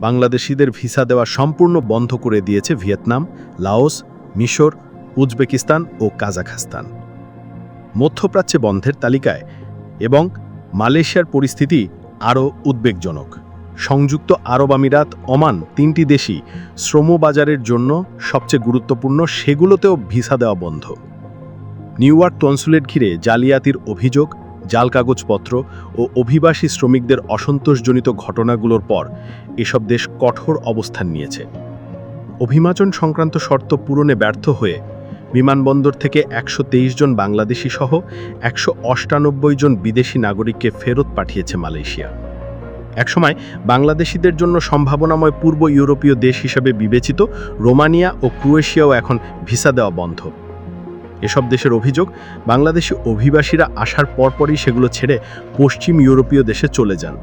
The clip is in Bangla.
বাংলাদেশিদের ভিসা দেওয়া সম্পূর্ণ বন্ধ করে দিয়েছে ভিয়েতনাম, লাওস, মিশর, উজবেকিস্তান ও কাজাখস্তান। মধ্যপ্রাচ্যে বন্ধের তালিকায় এবং মালয়েশিয়ার পরিস্থিতি আরও উদ্বেগজনক। সংযুক্ত আরব আমিরাত, ওমান তিনটি দেশই শ্রমবাজারের জন্য সবচেয়ে গুরুত্বপূর্ণ, সেগুলোতেও ভিসা দেওয়া বন্ধ। নিউ ইয়র্ক কনসুলেট ঘিরে জালিয়াতির অভিযোগ জাল কাগজপত্র ও অভিবাসী শ্রমিকদের অসন্তোষজনিত ঘটনাগুলোর পর এসব দেশ কঠোর অবস্থান নিয়েছে। অভিমাচন সংক্রান্ত শর্ত পূরণে ব্যর্থ হয়ে বিমানবন্দর থেকে একশো তেইশ জন বাংলাদেশি সহ একশো জন বিদেশি নাগরিককে ফেরত পাঠিয়েছে মালয়েশিয়া। একসময় বাংলাদেশিদের জন্য সম্ভাবনাময় পূর্ব ইউরোপীয় দেশ হিসেবে বিবেচিত রোমানিয়া ও ক্রোয়েশিয়াও এখন ভিসা দেওয়া বন্ধ। এসব দেশের অভিযোগ বাংলাদেশি অভিবাসীরা আসার পরপরই সেগুলো ছেড়ে পশ্চিম ইউরোপীয় দেশে চলে যান।